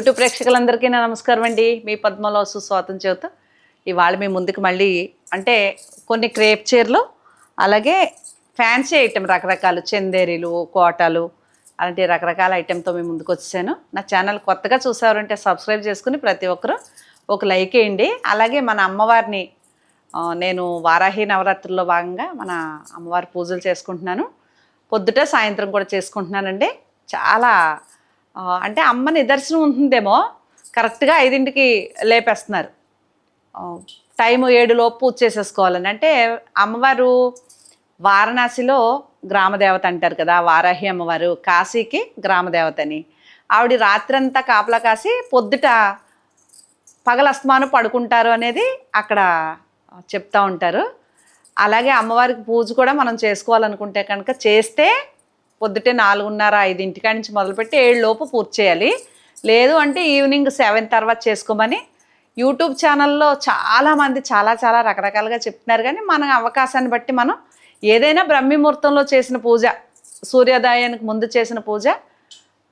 YouTube ప్రేక్షకులందరికీ నా నమస్కారం అండి. మీ పద్మలో సుస్వాతం చేత. ఇవాళ మీ ముందుకు మళ్ళీ అంటే కొన్ని క్రేప్ చీరలు అలాగే ఫ్యాన్సీ ఐటెం రకరకాలు చందేరీలు కోటాలు అలాంటి రకరకాల ఐటెంతో మీ ముందుకు వచ్చాను నా ఛానల్ కొత్తగా చూసారంటే సబ్స్క్రైబ్ చేసుకుని ప్రతి ఒక్కరూ ఒక లైక్ వేయండి. అలాగే మన అమ్మవారిని నేను వారాహి నవరాత్రుల్లో భాగంగా మన అమ్మవారి పూజలు చేసుకుంటున్నాను. పొద్దుట సాయంత్రం కూడా చేసుకుంటున్నానండి. చాలా అంటే అమ్మ నిదర్శనం ఉంటుందేమో కరెక్ట్గా ఐదింటికి లేపేస్తున్నారు. టైం టైము పూజ చేసేసుకోవాలని. అంటే అమ్మవారు వారణాసిలో గ్రామదేవత అంటారు కదా వారాహి అమ్మవారు కాశీకి గ్రామదేవత అని ఆవిడ రాత్రంతా కాపలా కాసి పొద్దుట పగల అస్తమానం పడుకుంటారు అనేది అక్కడ చెప్తూ ఉంటారు. అలాగే అమ్మవారికి పూజ కూడా మనం చేసుకోవాలనుకుంటే కనుక చేస్తే పొద్దుటే నాలుగున్నర ఐదింటికాడి నుంచి మొదలుపెట్టి ఏళ్ళలోపు పూర్తి చేయాలి. లేదు అంటే ఈవినింగ్ సెవెన్ తర్వాత చేసుకోమని యూట్యూబ్ ఛానల్లో చాలామంది చాలా చాలా రకరకాలుగా చెప్తున్నారు కానీ మన అవకాశాన్ని బట్టి మనం ఏదైనా బ్రహ్మముహూర్తంలో చేసిన పూజ సూర్యోదయానికి ముందు చేసిన పూజ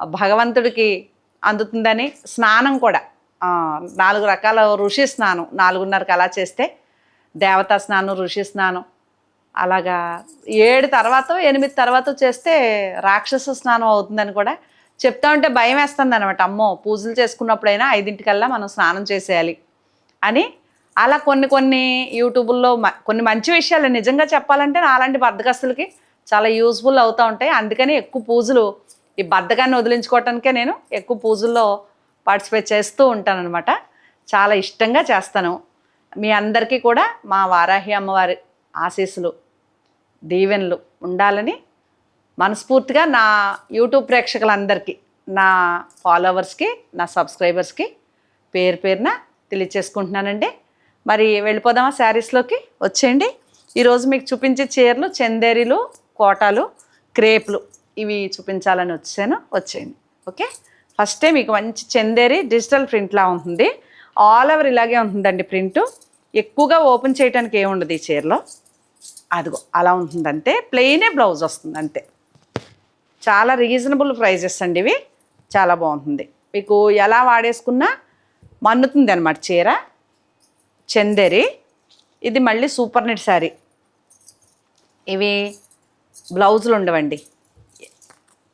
భగవంతుడికి అందుతుందని స్నానం కూడా. నాలుగు రకాల ఋషి స్నానం నాలుగున్నరకు అలా చేస్తే దేవతా స్నానం ఋషి స్నానం అలాగా ఏడు తర్వాత ఎనిమిది తర్వాత చేస్తే రాక్షస స్నానం అవుతుందని కూడా చెప్తా ఉంటే భయం వేస్తుంది అనమాట అమ్మో పూజలు చేసుకున్నప్పుడైనా ఐదింటికల్లా మనం స్నానం చేసేయాలి అని అలా కొన్ని కొన్ని యూట్యూబుల్లో మ- కొన్ని మంచి విషయాలు నిజంగా చెప్పాలంటే నాలాంటి బద్దకస్తులకి చాలా యూస్ఫుల్ అవుతూ ఉంటాయి. అందుకని ఎక్కువ పూజలు ఈ బద్ధకాన్ని వదిలించుకోవటానికే నేను ఎక్కువ పూజల్లో పార్టిసిపేట్ చేస్తూ ఉంటానన్నమాట. చాలా ఇష్టంగా చేస్తాను. మీ అందరికీ కూడా మా వారాహి అమ్మవారి ఆశీస్సులు. దీవెనలు ఉండాలని మనస్ఫూర్తిగా నా యూట్యూబ్ ప్రేక్షకులందరికీ నా ఫాలోవర్స్కి నా సబ్స్క్రైబర్స్కి పేరు పేరున తెలియచేసుకుంటున్నానండి. మరి వెళ్ళిపోదామా శారీస్లోకి? వచ్చేయండి. ఈరోజు మీకు చూపించే చీరలు చందేరీలు కోటాలు క్రేప్లు ఇవి చూపించాలని వచ్చాను. వచ్చేయండి. ఓకే? ఫస్టే మీకు మంచి చందేరి డిజిటల్ ప్రింట్లా ఉంటుంది. ఆల్ ఓవర్ ఇలాగే ఉంటుందండి ప్రింట్. ఎక్కువగా ఓపెన్ చేయడానికి ఏముండదు ఈ చీరలో. అదిగో అలా ఉంటుంది ప్లెయినే బ్లౌజ్ వస్తుంది అంతే. చాలా రీజనబుల్ ప్రైజెస్ అండి ఇవి. చాలా బాగుంటుంది. మీకు ఎలా వాడేసుకున్నా మన్నుతుంది అనమాట చీర. చందేరి. ఇది మళ్ళీ సూపర్ నెట్ శారీ ఇవి బ్లౌజులు ఉండవండి.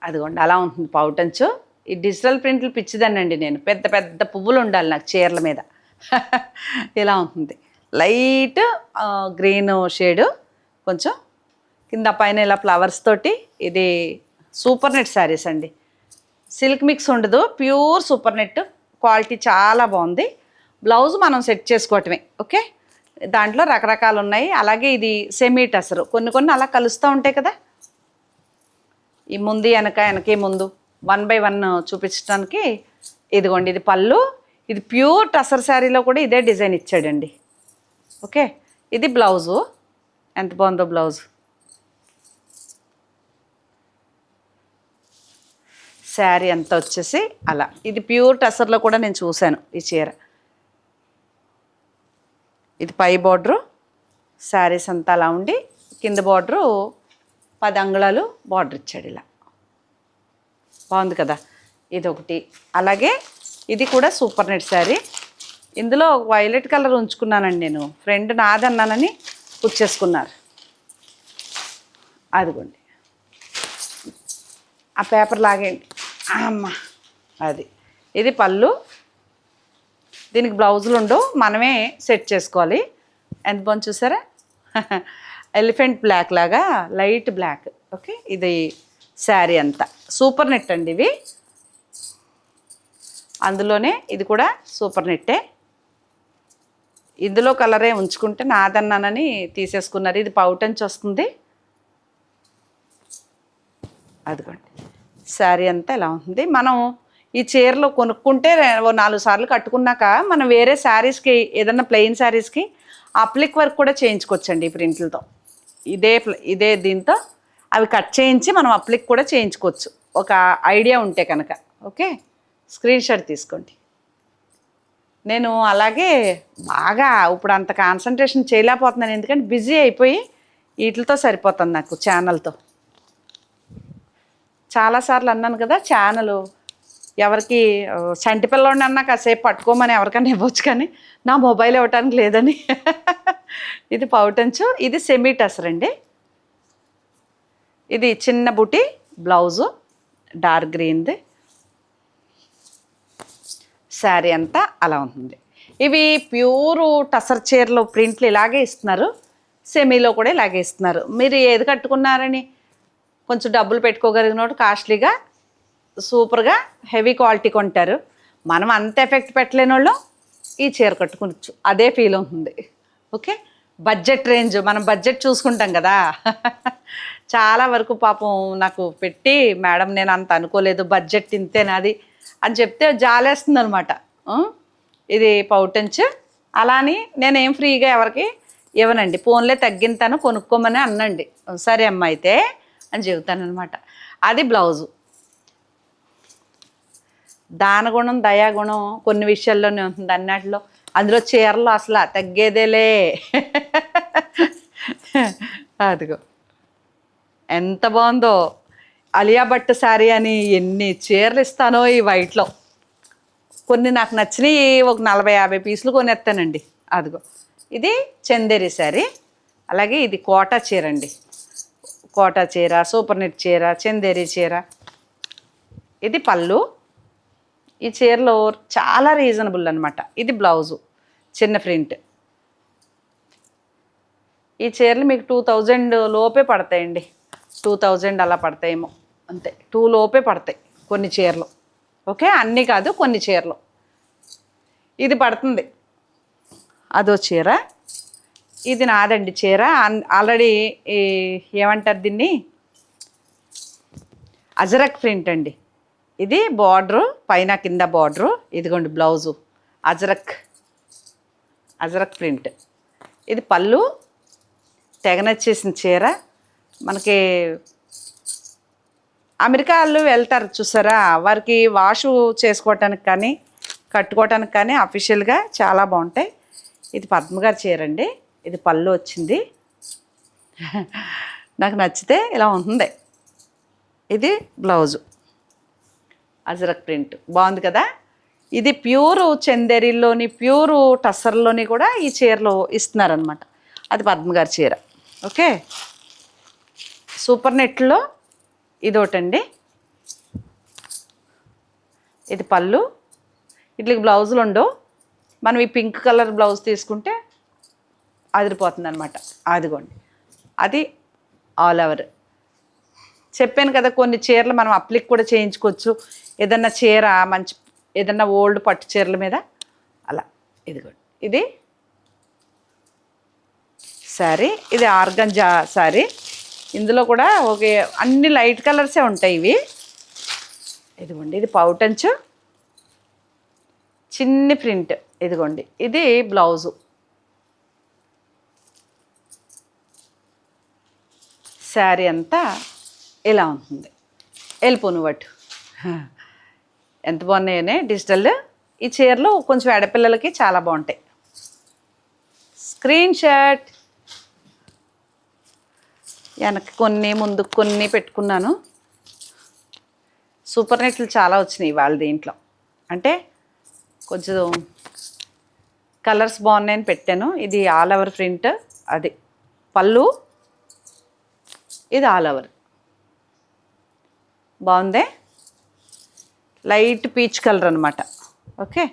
అదిగోండి అలా ఉంటుంది పౌటంచు ఈ డిజిటల్ ప్రింట్లు పిచ్చిదానండి నేను. పెద్ద పెద్ద పువ్వులు ఉండాలి నాకు చీరల మీద. ఇలా ఉంటుంది. లైట్ గ్రీన్ షేడు కొంచెం కింద పైన ఇలా ఫ్లవర్స్ తోటి ఇది సూపర్ నెట్ శారీస్ అండి. సిల్క్ మిక్స్ ఉండదు ప్యూర్ సూపర్ నెట్ క్వాలిటీ చాలా బాగుంది. బ్లౌజ్ మనం సెట్ చేసుకోవటమే ఓకే దాంట్లో రకరకాలు ఉన్నాయి. అలాగే ఇది సెమీ టసరు కొన్ని కొన్ని అలా కలుస్తూ ఉంటాయి కదా? ఈ ముందు వెనక వెనకే ముందు. వన్ బై వన్ చూపించడానికి ఇదిగోండి ఇది పళ్ళు. ఇది ప్యూర్ టసర్ శారీలో కూడా ఇదే డిజైన్ ఇచ్చాడండి. ఓకే ఇది బ్లౌజు ఎంత బాగుందో బ్లౌజ్. శారీ అంతా వచ్చేసి అలా. ఇది ప్యూర్ టసర్లో కూడా నేను చూశాను ఈ చీర. ఇది పై బార్డరు శారీస్ అంతా అలా ఉండి కింద బార్డరు పది అంగుళాలు బార్డర్ ఇచ్చాడు ఇలా. బాగుంది కదా? ఇది ఒకటి అలాగే ఇది కూడా సూపర్ నెట్ శారీ. ఇందులో వైలెట్ కలర్ ఉంచుకున్నానండి నేను. ఫ్రెండ్ నాదన్నానని పుచ్చేసుకున్నారు అదిగోండి. ఆ పేపర్ లాగేయండి. అమ్మ అది. ఇది పళ్ళు. దీనికి బ్లౌజులు ఉండవు. మనమే సెట్ చేసుకోవాలి. ఎంత బాగుంది చూసారా? ఎలిఫెంట్ బ్లాక్ లాగా లైట్ బ్లాక్. ఓకే? ఇది శారీ అంతా. సూపర్ నెట్ అండి ఇవి. అందులోనే ఇది కూడా సూపర్ నెట్టే. ఇందులో కలరే ఉంచుకుంటే నాదన్నానని తీసేసుకున్నారు. ఇది పౌటంచి వస్తుంది. అదిగోండి. శారీ అంతా ఇలా ఉంది. మనం ఈ చీరలు కొనుక్కుంటే ఓ నాలుగు సార్లు కట్టుకున్నాక మనం వేరే శారీస్కి ఏదన్నా ప్లెయిన్ శారీస్కి అప్లిక్ వర్క్ కూడా చేయించుకోవచ్చండి ఈ ప్రింట్లతో. ఇదే ఇదే దీంతో అవి కట్ చేయించి మనం అప్లిక్ కూడా చేయించుకోవచ్చు. ఒక ఐడియా ఉంటే కనుక. ఓకే? స్క్రీన్ షాట్ తీసుకోండి. నేను అలాగే బాగా ఇప్పుడు అంత కాన్సన్ట్రేషన్ చేయలేకపోతున్నాను. ఎందుకంటే బిజీ అయిపోయి వీటితో సరిపోతుంది నాకు ఛానల్తో చాలాసార్లు అన్నాను కదా ఛానల్ ఎవరికి సంటి చంటి పిల్లోడిని అన్నా కాసేపు పట్టుకోమని ఎవరికైనా ఇవ్వచ్చు కానీ నా మొబైల్ ఇవ్వటానికి లేదని. ఇది పౌటంచు ఇది సెమీ టసర్ అండి ఇది చిన్న బుటి బ్లౌజు డార్క్ గ్రీన్ది శారీ అంతా అలా ఉంటుంది. ఇవి ప్యూర్ టసర్ చీరలు ప్రింట్లు ఇలాగే ఇస్తున్నారు. సెమీలో కూడా ఇలాగే ఇస్తున్నారు. మీరు ఏది కట్టుకున్నారని కొంచెం డబ్బులు పెట్టుకోగలిగినోడు కాస్ట్లీగా సూపర్గా హెవీ క్వాలిటీ కొంటారు. మనం అంత ఎఫెక్ట్ పెట్టలేని వాళ్ళు ఈ చీర కట్టుకోవచ్చు. అదే ఫీల్ ఉంటుంది ఓకే? బడ్జెట్ రేంజ్ మనం బడ్జెట్ చూసుకుంటాం కదా. చాలా వరకు పాపం నాకు పెట్టి మేడం నేను అంత అనుకోలేదు బడ్జెట్ ఇంతేనాది అని చెప్తే జాలేస్తుంది అనమాట ఇది పౌటంచ్ అలా అని నేనేం ఫ్రీగా ఎవరికి ఇవ్వనండి. ఫోన్లే తగ్గింతాను కొనుక్కోమని అన్నండి. సరే అమ్మ అయితే అని చెబుతానమాట అది బ్లౌజు. దానగుణం దయాగుణం కొన్ని విషయాల్లోనే ఉంటుంది. అన్నట్లో అందులో చీరలు అసలు తగ్గేదేలే. అదిగో. ఎంత బాగుందో. అలియా భట్ శారీ అని ఎన్ని చీరలు ఇస్తానో ఈ వైట్లో కొన్ని నాకు నచ్చినవి ఒక నలభై యాభై పీసులు కొనేస్తానండి అదిగో. ఇది చందేరి శారీ. అలాగే ఇది కోటా చీర అండి కోటా చీర సూపర్ నెట్ చీర చందేరి చీర. ఇది పళ్ళు. ఈ చీరలో చాలా రీజనబుల్ అనమాట ఇది బ్లౌజు చిన్న ప్రింట్. ఈ చీరలు మీకు టూ థౌజండ్ లోపే పడతాయండి. టూ థౌజండ్ అలా పడతాయేమో. అంతే. టూ లోపే పడతాయి కొన్ని చీరలు. ఓకే? అన్నీ కాదు కొన్ని చీరలు. ఇది పడుతుంది. అదో చీర. ఇది నాదండి చీర. ఆల్రెడీ ఏమంటారు దీన్ని? అజరక్ ప్రింట్ అండి. ఇది బార్డరు పైన కింద బార్డరు. ఇదిగోండి బ్లౌజు. అజరక్. అజరక్ ప్రింట్. ఇది పళ్ళు. తెగనొచ్చేసిన చీర. మనకి అమెరికా వాళ్ళు వెళ్తారు చూసారా? వారికి వాషు చేసుకోవటానికి కానీ కట్టుకోవటానికి కానీ అఫీషియల్గా చాలా బాగుంటాయి. ఇది పద్మగారి చీర అండి ఇది పళ్ళు వచ్చింది. నాకు నచ్చితే ఇలా ఉంటుంది. ఇది బ్లౌజు. అజరక్ ప్రింట్. బాగుంది కదా? ఇది ప్యూర్ చందేరిలోని ప్యూర్ టస్సర్లోని కూడా ఈ చీరలు ఇస్తున్నారనమాట అది పద్మగారి చీర. ఓకే? సూపర్ నెట్లో ఇదోటండి ఇది పళ్ళు. ఇట్లకి బ్లౌజులు ఉండవు. మనం ఈ పింక్ కలర్ బ్లౌజ్ తీసుకుంటే అదిరిపోతుంది అనమాట అదిగోండి. అది ఆల్ ఓవర్. చెప్పాను కదా కొన్ని చీరలు మనం అప్లిక్ కూడా చేయించుకోవచ్చు. ఏదన్నా చీర మంచి ఏదన్నా ఓల్డ్ పట్టు చీరల మీద. అలా. ఇదిగోండి. ఇది సారీ. ఇది ఆర్గంజా సారీ. ఇందులో కూడా ఒక అన్ని లైట్ కలర్సే ఉంటాయి ఇవి. ఇదిగోండి ఇది పౌటంచు చిన్ని ప్రింట్ ఇదిగోండి ఇది బ్లౌజు. శారీ అంతా ఇలా ఉంటుంది. వెళ్ళిపోను వాటి ఎంత బాగున్నాయనే డిజిటల్. ఈ చీరలు కొంచెం ఆడపిల్లలకి చాలా బాగుంటాయి. Screen shot. వెనక్కి కొన్ని ముందుకు కొన్ని పెట్టుకున్నాను. సూపర్ నెట్లు చాలా వచ్చినాయి వాళ్ళ దీంట్లో. అంటే కొంచెం కలర్స్ బాగున్నాయని పెట్టాను. ఇది ఆల్ ఓవర్ ప్రింట్ అది పళ్ళు ఇది ఆల్ ఓవర్. బాగుందే? లైట్ పీచ్ కలర్ అనమాట ఓకే?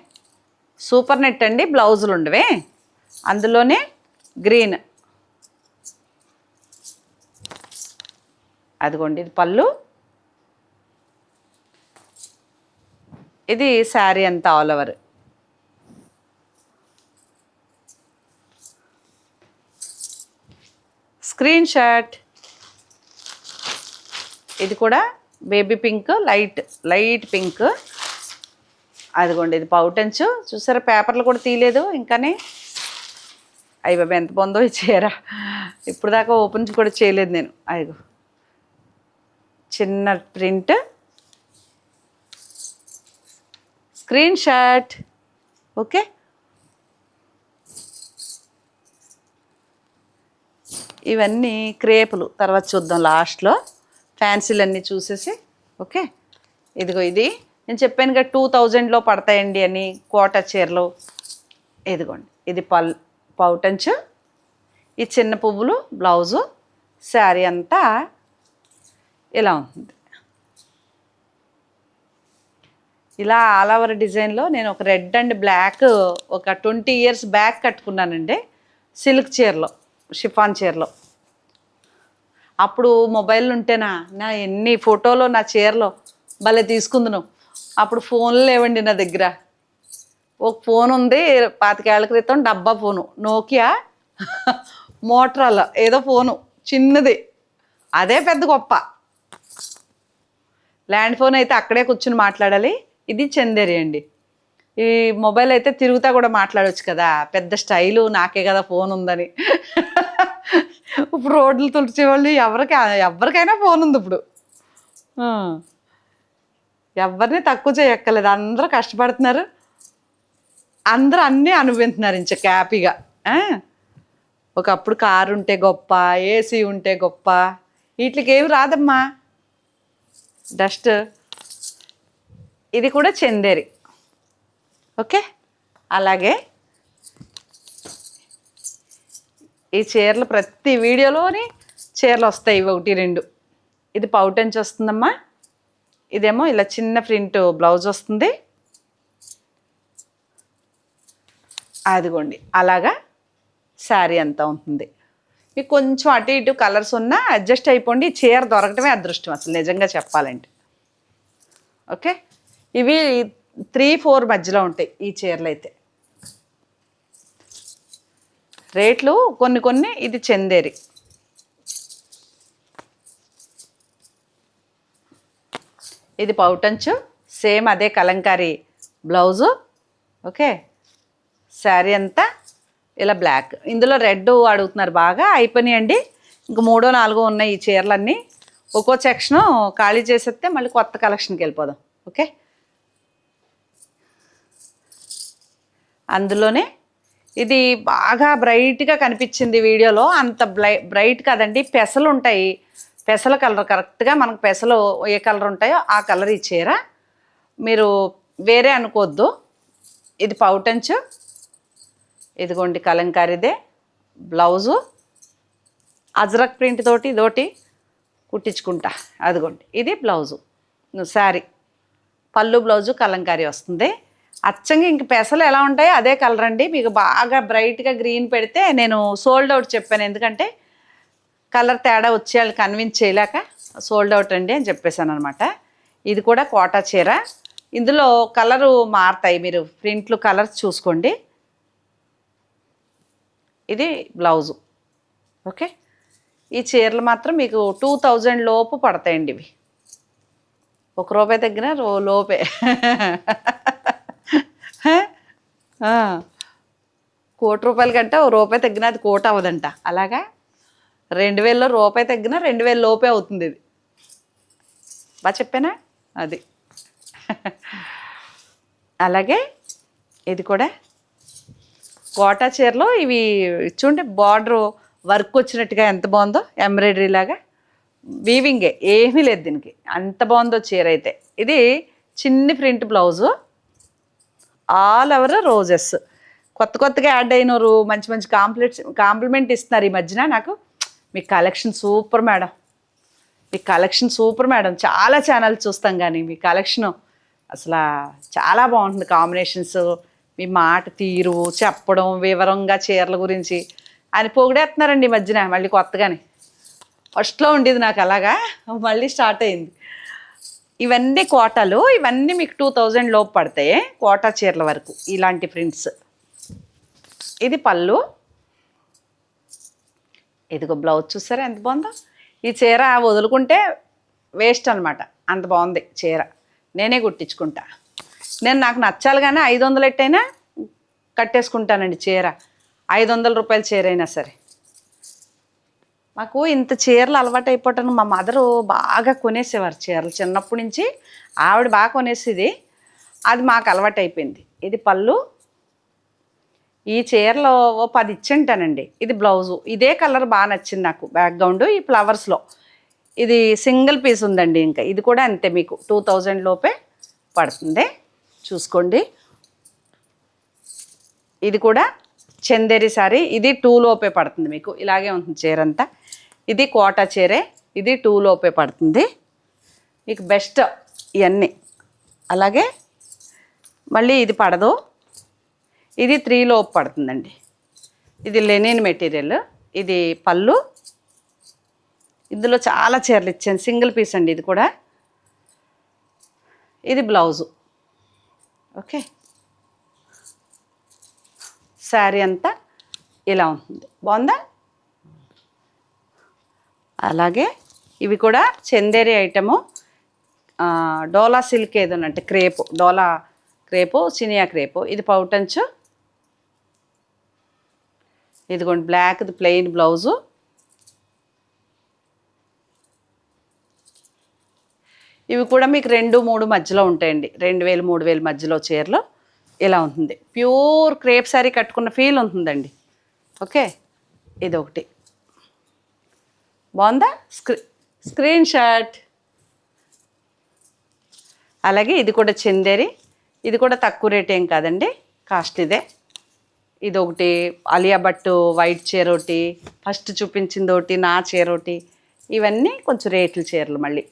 సూపర్ నెట్ అండి బ్లౌజులు ఉండవే. అందులోనే గ్రీన్. అదిగోండి ఇది పళ్ళు. ఇది శారీ అంతా ఆల్ ఓవర్. Screen shot. ఇది కూడా baby pink light light pink. అదిగోండి ఇది పౌటంచు చూసారా పేపర్లు కూడా తీయలేదు ఇంకానే. అయ్యి బాబా ఎంత బాగుందో ఇచ్చేయరా ఇప్పుడు దాకా ఓపెన్ కూడా చేయలేదు నేను. అదిగో చిన్న ప్రింట్. Screen shot. ఓకే? ఇవన్నీ క్రేపులు. తర్వాత చూద్దాం లాస్ట్లో. ఫ్యాన్సీలు అన్నీ చూసేసి. ఓకే? ఇదిగో ఇది. నేను చెప్పాను కదా టూ థౌజండ్లో పడతాయండి అని కోట చీరలు. ఇదిగోండి. ఇది పల్ పౌటంచు. ఈ చిన్న పువ్వులు బ్లౌజు శారీ అంతా ఇలా ఉంటుంది. ఇలా ఆల్ ఓవర్ డిజైన్లో నేను ఒక రెడ్ అండ్ బ్లాక్ ఒక ట్వంటీ ఇయర్స్ బ్యాక్ కట్టుకున్నానండి సిల్క్ చీరలో షిఫాన్ చీరలో. అప్పుడు మొబైల్ ఉంటేనా నా ఎన్ని ఫోటోలు నా చీరలో భలే తీసుకుందును. అప్పుడు ఫోన్లు లేవండి నా దగ్గర. ఒక ఫోన్ ఉంది పాతికేళ్ళ క్రితం డబ్బా ఫోను నోకియా మోటరాలా ఏదో ఫోను చిన్నది. అదే పెద్ద గొప్ప. ల్యాండ్ ఫోన్ అయితే అక్కడే కూర్చుని మాట్లాడాలి. ఇది చందేరి అండి. ఈ మొబైల్ అయితే తిరుగుతా కూడా మాట్లాడవచ్చు కదా. పెద్ద స్టైలు నాకే కదా ఫోన్ ఉందని. ఇప్పుడు రోడ్లు తుడిచేవాళ్ళు ఎవరికి ఎవరికైనా ఫోన్ ఉంది ఇప్పుడు. ఎవరిని తక్కువ చేయక్కర్లేదు. అందరూ కష్టపడుతున్నారు. అందరూ అన్నీ అనుభవిస్తున్నారు ఇంచ హ్యాపీగా ఒకప్పుడు కారు ఉంటే గొప్ప ఏసీ ఉంటే గొప్ప. వీటికి ఏమి రాదమ్మా. డస్ట్. ఇది కూడా చందేరి. ఓకే? అలాగే ఈ చీరలు ప్రతి వీడియోలోని చీరలు వస్తాయి ఇవి ఒకటి రెండు. ఇది పౌటెంచ్ వస్తుందమ్మా. ఇదేమో ఇలా చిన్న ప్రింట్ బ్లౌజ్ వస్తుంది. అదిగోండి. అలాగా శారీ అంతా ఉంటుంది. మీకు కొంచెం అటు ఇటు కలర్స్ ఉన్నా అడ్జస్ట్ అయిపోండి. చీర దొరకటమే అదృష్టం అసలు నిజంగా చెప్పాలంటే. ఓకే? ఇవి త్రీ ఫోర్ మధ్యలో ఉంటాయి ఈ చీరలు అయితే. రేట్లు కొన్ని కొన్ని ఇది చందేరి. ఇది పౌటంచు సేమ్ అదే కలంకారీ బ్లౌజు. ఓకే? శారీ అంతా ఇలా బ్లాక్ ఇందులో రెడ్ అడుగుతున్నారు బాగా. అయిపోయినాయండి. ఇంక మూడో నాలుగో ఉన్నాయి ఈ చీరలన్నీ. ఒక్కో సెక్షను ఖాళీ చేసేస్తే మళ్ళీ కొత్త కలెక్షన్కి వెళ్ళిపోదాం. ఓకే? అందులోనే ఇది బాగా బ్రైట్గా కనిపించింది వీడియోలో. అంత బ్లై బ్రైట్ కాదండి. పెసలు ఉంటాయి. పెసల కలర్ కరెక్ట్గా మనకు పెసలు ఏ కలర్ ఉంటాయో ఆ కలర్ ఈ చీర. మీరు వేరే అనుకోవద్దు. ఇది పౌటంచు. ఇదిగోండి కలంకారీదే. బ్లౌజు. అజ్రక్ ప్రింట్ తోటి ఇదోటి కుట్టించుకుంటా. అదిగోండి. ఇది బ్లౌజు. శారీ. పళ్ళు బ్లౌజు కలంకారీ వస్తుంది. అచ్చంగా ఇంక పెసలు ఎలా ఉంటాయో అదే కలర్ అండి. మీకు బాగా బ్రైట్గా గ్రీన్ పెడితే నేను సోల్డ్ అవుట్ చెప్పాను. ఎందుకంటే కలర్ తేడా వచ్చే వాళ్ళు కన్విన్స్ చేయలేక సోల్డ్ అవుట్ అండి అని చెప్పేశాను అనమాట ఇది కూడా కోటా చీర. ఇందులో కలరు మారుతాయి. మీరు ప్రింట్లు కలర్స్ చూసుకోండి. ఇది బ్లౌజు. ఓకే? ఈ చీరలు మాత్రం మీకు టూ థౌజండ్ లోపు పడతాయండి ఇవి. ఒక రూపాయి తగ్గిన రో లోపే. కోటి రూపాయల కంటే ఒక రూపాయి తగ్గిన అది కోట అవ్వదంట. అలాగా? రెండు వేలలో రూపాయి తగ్గిన రెండు వేల లోపే అవుతుంది ఇది. బాగా చెప్పానా? అది. అలాగే? ఇది కూడా కోటా చీరలో ఇవి చూడండి బార్డర్ వర్క్ వచ్చినట్టుగా ఎంత బాగుందో ఎంబ్రాయిడరీ లాగా. వీవింగే ఏమీ లేదు దీనికి. అంత బాగుందో చీర అయితే. ఇది చిన్ని print blouse all over roses కొత్త కొత్తగా యాడ్ అయినారు మంచి మంచి కాంప్లెట్స్ కాంప్లిమెంట్ ఇస్తున్నారు ఈ మధ్యన నాకు. మీ కలెక్షన్ సూపర్ మేడం మీ కలెక్షన్ సూపర్ మేడం చాలా ఛానల్ చూస్తాం కానీ మీ కలెక్షను అసలు చాలా బాగుంటుంది. కాంబినేషన్స్ మీ మాట తీరు చెప్పడం వివరంగా చీరల గురించి. అని పొగిడేస్తున్నారండి ఈ మధ్యన మళ్ళీ కొత్తగానే. ఫస్ట్లో ఉండేది నాకు అలాగా మళ్ళీ స్టార్ట్ అయింది. ఇవన్నీ కోటాలు ఇవన్నీ మీకు టూ థౌజండ్ లోపు పడతాయి కోటా చీరల వరకు ఇలాంటి ప్రింట్స్. ఇది పళ్ళు. ఇదిగో బ్లౌజ్ చూసారా ఎంత బాగుందో? ఈ చీర వదులుకుంటే వేస్ట్ అనమాట అంత బాగుంది చీర. నేనే కుట్టించుకుంటా. నేను నాకు నచ్చాలి కానీ ఐదు వందలు ఎట్టయినా కట్టేసుకుంటానండి చీర. ఐదు వందల రూపాయల చీర అయినా సరే. మాకు ఇంత చీరలు అలవాటు అయిపోవటాను మా మదరు బాగా కొనేసేవారు చీరలు చిన్నప్పటి నుంచి. ఆవిడ బాగా కొనేసేది. అది మాకు అలవాటు అయిపోయింది. ఇది పళ్ళు. ఈ చీరలో ఓ పది ఇచ్చింటానండి ఇది బ్లౌజు. ఇదే కలర్ బాగా నచ్చింది నాకు బ్యాక్గ్రౌండ్ ఈ ఫ్లవర్స్లో. ఇది సింగిల్ పీస్ ఉందండి ఇంకా. ఇది కూడా అంతే మీకు. టూ థౌజండ్ లోపే పడుతుంది. చూసుకోండి. ఇది కూడా చందేరి సారీ. ఇది టూ లోపే పడుతుంది మీకు. ఇలాగే ఉంటుంది చీర అంతా ఇది కోటా చీరే. ఇది టూ లోపే పడుతుంది. మీకు బెస్ట్ ఇవన్నీ అలాగే మళ్ళీ ఇది పడదు. ఇది త్రీ లోపు పడుతుందండి. ఇది లెనిన్ మెటీరియల్ ఇది పళ్ళు. ఇందులో చాలా చీరలు ఇచ్చాను. సింగిల్ పీస్ అండి ఇది కూడా. ఇది బ్లౌజు. ఓకే. శారీ అంతా ఇలా ఉంటుంది. బాగుందా? అలాగే ఇవి కూడా చందేరి ఐటము. డోలా సిల్క్ ఏదోనంటే క్రేపు డోలా క్రేపు సినియా క్రేపు. ఇది పౌటంచు ఇదిగోండి బ్లాక్ది ప్లెయిన్ బ్లౌజు. ఇవి కూడా మీకు రెండు మూడు మధ్యలో ఉంటాయండి. రెండు వేలు మూడు వేలు మధ్యలో చీరలు ఇలా ఉంటుంది. ప్యూర్ క్రేప్ శారీ కట్టుకున్న ఫీల్ ఉంటుందండి. ఓకే? ఇది ఒకటి బాగుందా? స్క్రీ స్క్రీన్ షాట్. అలాగే ఇది కూడా చందేరి. ఇది కూడా తక్కువ రేట్ ఏం కాదండి. కాస్ట్ ఇదే. ఇది ఒకటి అలియా బట్టు వైట్ చీర ఒకటి ఫస్ట్ చూపించింది ఒకటి నా చీర ఒకటి. ఇవన్నీ కొంచెం రేట్లు చీరలు మళ్ళీ.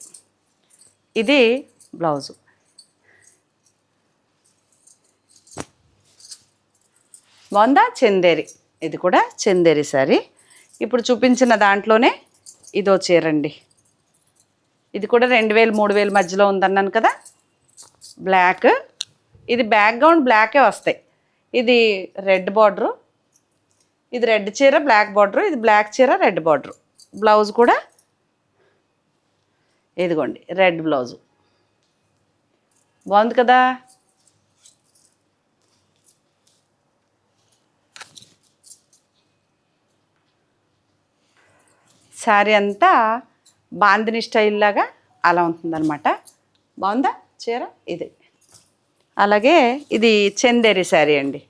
ఇది బ్లౌజు. బాగుందా చందేరి. ఇది కూడా చందేరి సారీ ఇప్పుడు చూపించిన దాంట్లోనే ఇదో చీరండి. ఇది కూడా రెండు వేలు మూడు వేలు మధ్యలో ఉందన్నాను కదా? బ్లాక్. ఇది బ్యాక్గ్రౌండ్ బ్లాకే వస్తాయి. ఇది రెడ్ బార్డరు. ఇది రెడ్ చీర బ్లాక్ బార్డరు. ఇది బ్లాక్ చీర రెడ్ బార్డరు. బ్లౌజ్ కూడా ఇదిగోండి రెడ్ బ్లౌజు. బాగుంది కదా? శారీ అంతా బాందిని స్టైల్ లాగా అలా ఉంటుందన్నమాట. బాగుందా చీర? ఇది. అలాగే ఇది చందేరి శారీ అండి.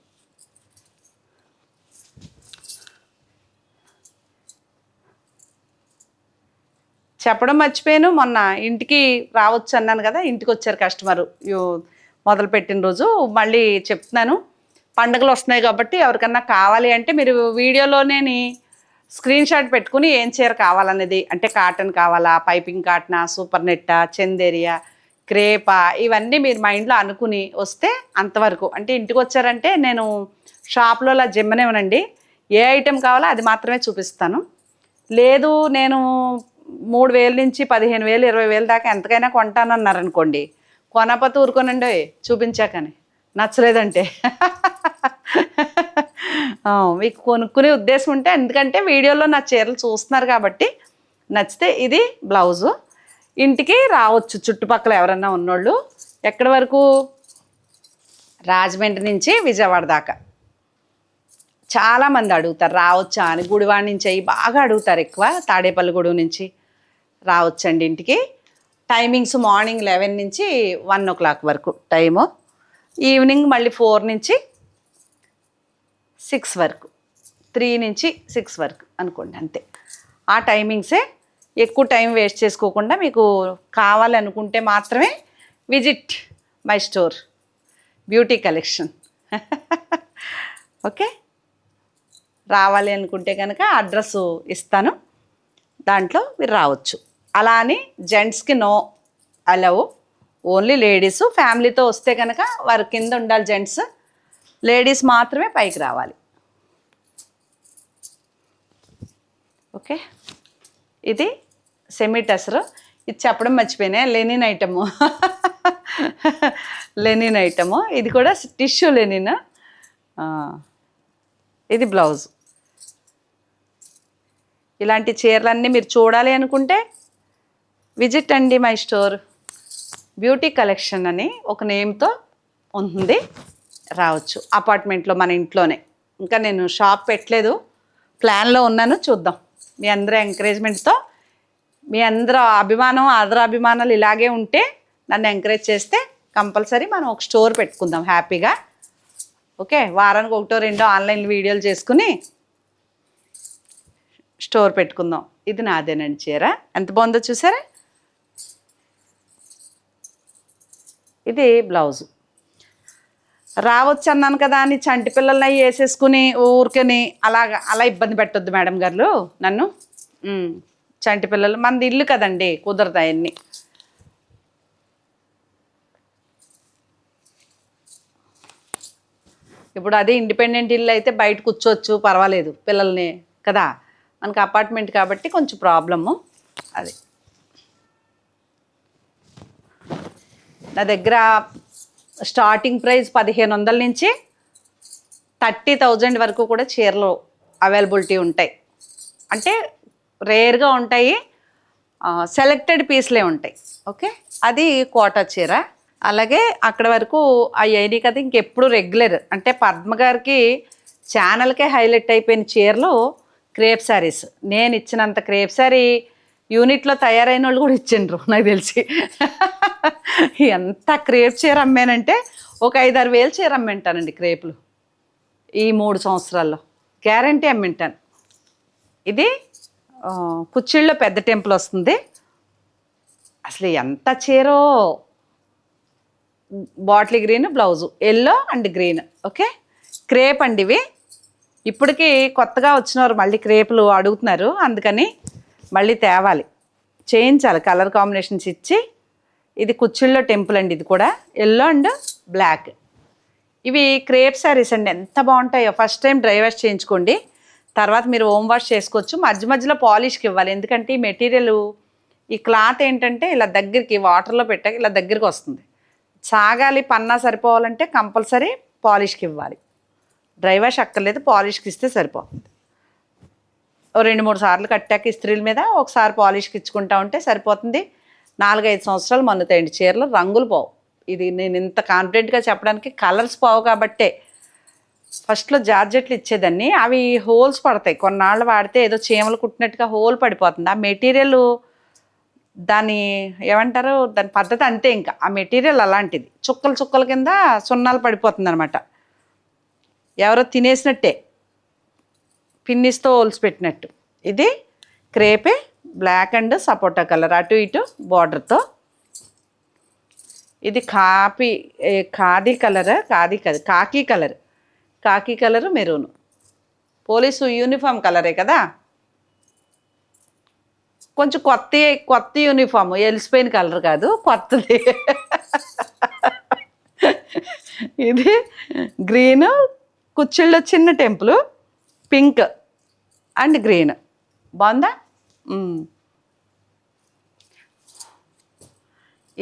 చెప్పడం మర్చిపోయాను. మొన్న ఇంటికి రావచ్చు అన్నాను కదా ఇంటికి వచ్చారు కస్టమర్. మొదలు పెట్టిన రోజు మళ్ళీ చెప్తున్నాను. పండుగలు వస్తున్నాయి కాబట్టి ఎవరికన్నా కావాలి అంటే మీరు వీడియోలోనే స్క్రీన్ షాట్ పెట్టుకుని ఏం చీర కావాలనేది అంటే కాటన్ కావాలా పైపింగ్ కాటనా సూపర్ నెట్టా చందేరియా క్రేపా ఇవన్నీ మీరు మైండ్లో అనుకుని వస్తే అంతవరకు. అంటే ఇంటికి వచ్చారంటే నేను షాప్లో అలా జిమ్మనివ్వనండి ఏ ఐటెం కావాలో అది మాత్రమే చూపిస్తాను. లేదు నేను మూడు వేల నుంచి పదిహేను వేలు ఇరవై వేలు దాకా ఎంతకైనా కొంటానన్నారు అనుకోండి కొనపతి ఊరుకోనండి చూపించాకని. నచ్చలేదంటే. మీకు కొనుక్కునే ఉద్దేశం ఉంటే ఎందుకంటే వీడియోలో నా చీరలు చూస్తున్నారు కాబట్టి నచ్చితే ఇది బ్లౌజు. ఇంటికి రావచ్చు చుట్టుపక్కల ఎవరన్నా ఉన్నోళ్ళు. ఎక్కడి వరకు? రాజమండ్రి నుంచి విజయవాడ దాకా. చాలామంది అడుగుతారు రావచ్చా అని. గుడివాడ నుంచి అయ్యి బాగా అడుగుతారు ఎక్కువ తాడేపల్లి గుడి నుంచి. రావచ్చండి ఇంటికి. టైమింగ్స్ మార్నింగ్ లెవెన్ నుంచి వన్ ఓ క్లాక్ వరకు టైము. ఈవినింగ్ మళ్ళీ ఫోర్ నుంచి సిక్స్ వరకు. త్రీ నుంచి సిక్స్ వరకు అనుకోండి అంతే. ఆ టైమింగ్సే ఎక్కువ టైం వేస్ట్ చేసుకోకుండా మీకు కావాలనుకుంటే మాత్రమే visit my store. Beauty collection. Okay? రావాలి అనుకుంటే కనుక అడ్రస్ ఇస్తాను. దాంట్లో మీరు రావచ్చు. అలా అని జెంట్స్కి నో అలవ్ ఓన్లీ లేడీస్. ఫ్యామిలీతో వస్తే కనుక వారి కింద ఉండాలి జెంట్స్. లేడీస్ మాత్రమే పైకి రావాలి. ఓకే? ఇది సెమీటసర్. ఇది చెప్పడం మర్చిపోయినా. Linen item. Linen item. ఇది కూడా టిష్యూ లెనిన్. ఇది బ్లౌజ్. ఇలాంటి చీరలన్నీ మీరు చూడాలి అనుకుంటే విజిట్ అండి మై స్టోర్. బ్యూటీ కలెక్షన్ అని ఒక నేమ్తో ఉంటుంది రావచ్చు. అపార్ట్మెంట్లో మన ఇంట్లోనే. ఇంకా నేను షాప్ పెట్టలేదు. ప్లాన్లో ఉన్నాను. చూద్దాం. మీ అందరి ఎంకరేజ్మెంట్తో మీ అందరూ అభిమానం ఆదరాభిమానాలు ఇలాగే ఉంటే నన్ను ఎంకరేజ్ చేస్తే కంపల్సరీ మనం ఒక స్టోర్ పెట్టుకుందాం హ్యాపీగా. ఓకే? వారానికి ఒకటో రెండో ఆన్లైన్ వీడియోలు చేసుకుని స్టోర్ పెట్టుకుందాం. ఇది నాదేనండి చీర. ఎంత బాగుందో చూసారా? ఇది బ్లౌజు. రావచ్చు అన్నాను కదా అని చంటి పిల్లల్ని అవి వేసేసుకుని ఊరికని అలాగా అలా ఇబ్బంది పెట్టొద్దు మేడం గారు నన్ను. చంటి పిల్లలు మనది ఇల్లు కదండి కుదరదు అవన్నీ ఇప్పుడు అదే ఇండిపెండెంట్ ఇల్లు అయితే బయట కూర్చోవచ్చు పర్వాలేదు పిల్లల్ని కదా. మనకి అపార్ట్మెంట్ కాబట్టి కొంచెం ప్రాబ్లము అది. నా దగ్గర స్టార్టింగ్ ప్రైస్ పదిహేను వందల నుంచి థర్టీ థౌజండ్ వరకు కూడా చీరలు అవైలబిలిటీ ఉంటాయి. అంటే రేర్గా ఉంటాయి సెలెక్టెడ్ పీస్లే ఉంటాయి. ఓకే అది కోటా చీర. అలాగే అక్కడ వరకు అయ్యాయి కదా ఇంకెప్పుడు రెగ్యులర్ అంటే పద్మ గారికి ఛానల్కే హైలైట్ అయిపోయిన చీరలు క్రేప్ శారీస్ నేను ఇచ్చినంత క్రేప్ శారీ యూనిట్లో తయారైన వాళ్ళు కూడా ఇచ్చిండ్రు నాకు తెలిసి. ఎంత క్రేప్ చీర అమ్మానంటే ఒక ఐదారు వేలు చీర అమ్మింటానండి క్రేపులు ఈ మూడు సంవత్సరాల్లో. గ్యారంటీ అమ్మింటాను. ఇది కుచ్చిళ్ళలో పెద్ద టెంపుల్ వస్తుంది. అసలు ఎంత చీరో? Bottle green blouse. Yellow and green. Okay? Crepe అండి ఇవి. ఇప్పటికి కొత్తగా వచ్చినవారు మళ్ళీ క్రేపులు అడుగుతున్నారు. అందుకని మళ్ళీ తేవాలి. చేయించాలి. కలర్ కాంబినేషన్స్ ఇచ్చి ఇది కుచ్చిళ్ళో టెంపుల్ అండి ఇది కూడా. ఎల్లో అండ్ బ్లాక్ ఇవి క్రేప్ శారీస్ అండి. ఎంత బాగుంటాయో. ఫస్ట్ టైం డ్రై వాష్ చేయించుకోండి. తర్వాత మీరు హోమ్ వాష్ చేసుకోవచ్చు. మధ్య మధ్యలో పాలిష్కి ఇవ్వాలి. ఎందుకంటే ఈ మెటీరియల్ ఈ క్లాత్ ఏంటంటే ఇలా దగ్గరికి వాటర్లో పెట్టాక ఇలా దగ్గరికి వస్తుంది. సాగాలి పన్నా సరిపోవాలంటే కంపల్సరీ పాలిష్కి ఇవ్వాలి. డ్రై వాష్ అక్కర్లేదు పాలిష్కి ఇస్తే సరిపోతుంది. రెండు మూడు సార్లు కట్టాక ఇస్త్రీల మీద ఒకసారి పాలిష్కి ఇచ్చుకుంటా ఉంటే సరిపోతుంది. నాలుగైదు సంవత్సరాలు మన్నుతాయండి చీరలు. రంగులు పోవు. ఇది నేను ఇంత కాన్ఫిడెంట్గా చెప్పడానికి కలర్స్ పోవు కాబట్టే. ఫస్ట్లో జార్జెట్లు ఇచ్చేదాన్ని. అవి హోల్స్ పడతాయి. కొన్నాళ్ళు వాడితే ఏదో చీమలు కుట్టినట్టుగా హోల్ పడిపోతుంది. ఆ మెటీరియల్ దాని ఏమంటారు? దాని పద్ధతి అంతే ఇంకా. ఆ మెటీరియల్ అలాంటిది. చుక్కలు చుక్కల కింద సున్నాలు పడిపోతుంది అనమాట ఎవరో తినేసినట్టే. పిన్నిస్తో హోల్స్ పెట్టినట్టు. ఇది క్రేపే బ్లాక్ అండ్ సపోటా కలర్ అటు ఇటు బార్డర్తో ఇది కాపీ ఖాదీ కలర్ ఖాదీ కాదు కాకి కలర్ కాకి కలరు మెరూన్. పోలీసు యూనిఫామ్ కలరే కదా? కొంచెం కొత్త కొత్త యూనిఫామ్ ఎలిసిపోయిన కలర్ కాదు కొత్తది. ఇది గ్రీన్ కుచ్చిళ్ళ చిన్న టెంపుల్ పింక్ అండ్ గ్రీన్ బాగుందా?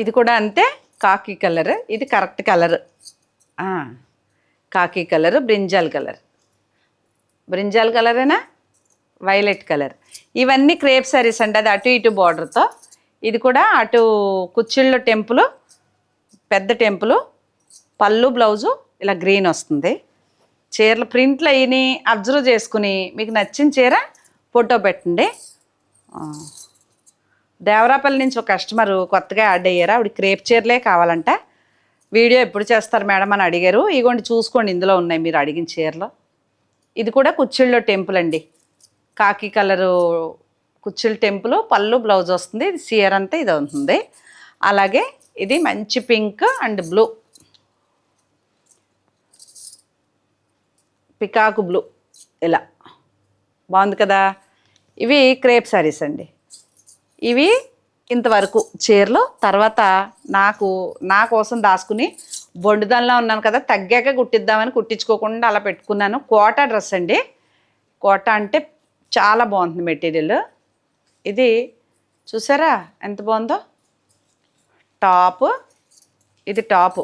ఇది కూడా అంతే కాకి కలర్. ఇది correct colour. Khaki colour brinjal colour. Brinjal కలరేనా? Violet colour. ఇవన్నీ క్రేప్ సారీస్ అండి అది అటు ఇటు బార్డర్తో. ఇది కూడా అటు కుచ్చిళ్ళ టెంపుల్ పెద్ద టెంపుల్ పళ్ళు బ్లౌజు ఇలా గ్రీన్ వస్తుంది. చీరలు ప్రింట్లు అయిని అబ్జర్వ్ చేసుకుని మీకు నచ్చిన చీర ఫోటో పెట్టండి. దేవరాపల్లి నుంచి ఒక కస్టమర్ కొత్తగా యాడ్ అయ్యారు. ఆవిడ క్రేప్ చీరలే కావాలంట. వీడియో ఎప్పుడు చేస్తారు మేడం అని అడిగారు. ఇగోండి చూసుకోండి ఇందులో ఉన్నాయి మీరు అడిగిన చీరలో. ఇది కూడా కుచ్చిళ్ళలో టెంపుల్ అండి. కాకి కలరు కుచ్చిళ్ళ టెంపుల్ పళ్ళు బ్లౌజ్ వస్తుంది. ఇది చీర అంతా ఇది ఉంటుంది అలాగే ఇది మంచి pink and blue. Peacock blue. ఇలా. బాగుంది కదా? ఇవి క్రేప్ శారీస్ అండి. ఇవి ఇంతవరకు చీరలు తర్వాత నాకు నా కోసం దాచుకుని బొండుదల్లా ఉన్నాను కదా తగ్గాక కుట్టిద్దామని కుట్టించుకోకుండా అలా పెట్టుకున్నాను. కోటా డ్రెస్ అండి. కోట అంటే చాలా బాగుంటుంది మెటీరియల్. ఇది చూసారా ఎంత బాగుందో? టాప్. ఇది టాపు.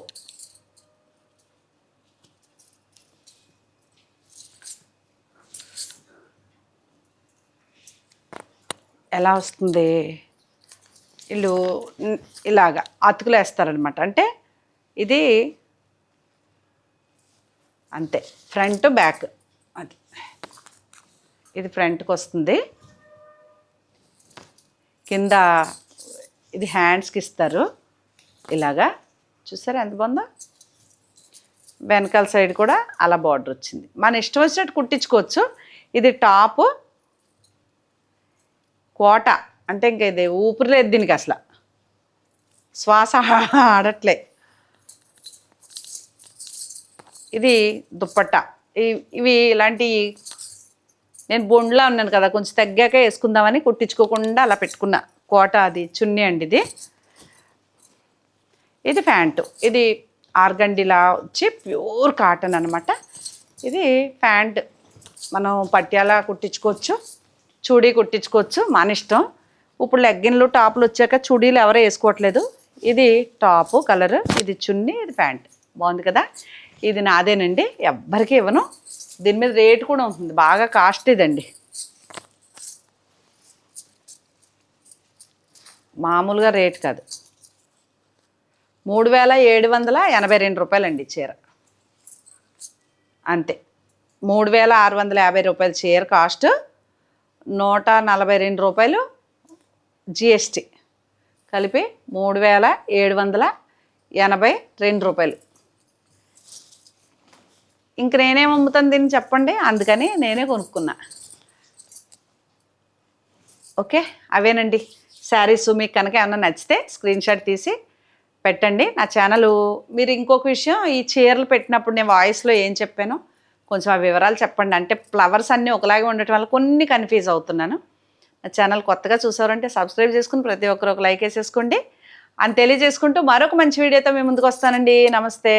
ఎలా వస్తుంది? వీళ్ళు ఇలాగా అతుకులు వేస్తారనమాట అంటే ఇది అంతే ఫ్రంట్ బ్యాక్. అది ఇది ఫ్రంట్కి వస్తుంది. కింద ఇది హ్యాండ్స్కి ఇస్తారు. ఇలాగా. చూసారా ఎంత బాగుందో? వెనకాల సైడ్ కూడా అలా బార్డర్ వచ్చింది. మన ఇష్టం వచ్చినట్టు కుట్టించుకోవచ్చు. ఇది టాప్ కోట. అంటే ఇంక ఇది ఊపిరి లేదు దీనికి అసలు. శ్వాస ఆడట్లే. ఇది దుప్పట్ట. ఇవి ఇలాంటి నేను బొండ్లా ఉన్నాను కదా కొంచెం తగ్గాక వేసుకుందామని కుట్టించుకోకుండా అలా పెట్టుకున్నా. కోట అది చున్నీ అండి ఇది. ఇది ప్యాంటు. ఇది ఆర్గండిలా వచ్చి ప్యూర్ కాటన్ అనమాట ఇది ప్యాంట్. మనం పట్యాల కుట్టించుకోవచ్చు. చూడీ కుట్టించుకోవచ్చు మన ఇష్టం. ఇప్పుడు లెగ్గిన్లు టాపులు వచ్చాక చూడీలు ఎవరు వేసుకోవట్లేదు. ఇది టాపు కలర్ ఇది చున్నీ ఇది ప్యాంట్. బాగుంది కదా? ఇది నాదేనండి. ఎవ్వరికి ఇవ్వను. దీని మీద రేట్ కూడా ఉంటుంది. బాగా కాస్ట్ ఇదండి. మామూలుగా రేట్ కాదు. మూడు వేల ఏడు వందల ఎనభై రెండు రూపాయలండి చీర. అంతే. మూడు వేల ఆరు వందల యాభై రూపాయల చీర కాస్ట్. నూట నలభై రెండు రూపాయలు జిఎస్టి కలిపి మూడు వేల ఏడు వందల ఎనభై రెండు రూపాయలు. ఇంక నేనేం అమ్ముతాను దీన్ని చెప్పండి? అందుకని నేనే కొనుక్కున్నా. ఓకే? అవేనండి. శారీస్ మీకు కనుక ఏమన్నా నచ్చితే స్క్రీన్ షాట్ తీసి పెట్టండి నా ఛానల్. మీరు ఇంకొక విషయం ఈ చీరలు పెట్టినప్పుడు నేను వాయిస్లో ఏం చెప్పానో? కొంచెం ఆ వివరాలు చెప్పండి. అంటే ఫ్లవర్స్ అన్నీ ఒకలాగే ఉండటం వల్ల కొన్ని కన్ఫ్యూజ్ అవుతున్నాను. నా ఛానల్ కొత్తగా చూసారంటే సబ్స్క్రైబ్ చేసుకుని ప్రతి ఒక్కరు ఒక లైక్ వేసేసుకోండి. అని తెలియజేసుకుంటూ మరొక మంచి వీడియోతో మేము ముందుకు వస్తానండి. నమస్తే.